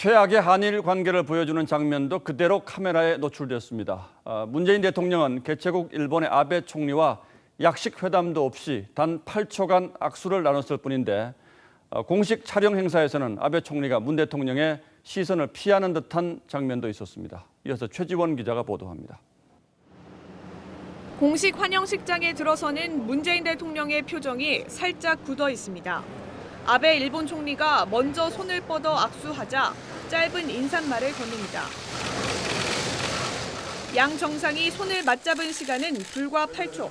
최악의 한일 관계를 보여주는 장면도 그대로 카메라에 노출됐습니다. 아, 문재인 대통령은 개최국 일본의 아베 총리와 약식 회담도 없이 단 8초간 악수를 나눴을 뿐인데 어, 공식 촬영 행사에서는 아베 총리가 문 대통령의 시선을 피하는 듯한 장면도 있었습니다. 이어서 최지원 기자가 보도합니다. 공식 환영식장에 들어서는 문재인 대통령의 표정이 살짝 굳어 있습니다. 아베 일본 총리가 먼저 손을 뻗어 악수하자 짧은 인사말을 건넵니다. 양 정상이 손을 맞잡은 시간은 불과 8초.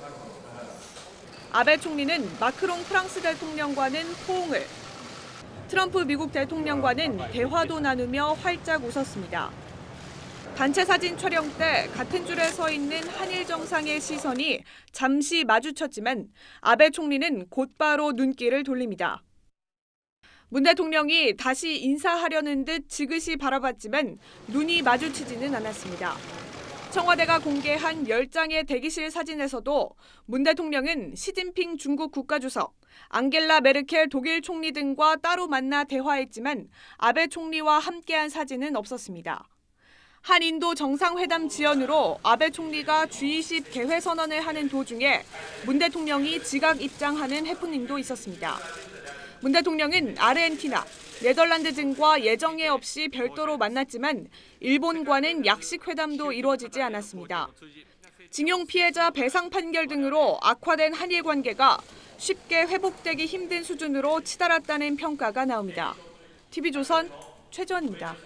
아베 총리는 마크롱 프랑스 대통령과는 포옹을, 트럼프 미국 대통령과는 대화도 나누며 활짝 웃었습니다. 단체 사진 촬영 때 같은 줄에 서 있는 한일 정상의 시선이 잠시 마주쳤지만 아베 총리는 곧바로 눈길을 돌립니다. 문 대통령이 다시 인사하려는 듯 지그시 바라봤지만 눈이 마주치지는 않았습니다. 청와대가 공개한 10장의 대기실 사진에서도 문 대통령은 시진핑 중국 국가주석, 앙겔라 메르켈 독일 총리 등과 따로 만나 대화했지만 아베 총리와 함께한 사진은 없었습니다. 한인도 정상회담 지연으로 아베 총리가 G20 개회 선언을 하는 도중에 문 대통령이 지각 입장하는 해프닝도 있었습니다. 문 대통령은 아르헨티나, 네덜란드 등과 예정에 없이 별도로 만났지만 일본과는 약식 회담도 이루어지지 않았습니다. 징용 피해자 배상 판결 등으로 악화된 한일 관계가 쉽게 회복되기 힘든 수준으로 치달았다는 평가가 나옵니다. TV조선 최전입니다.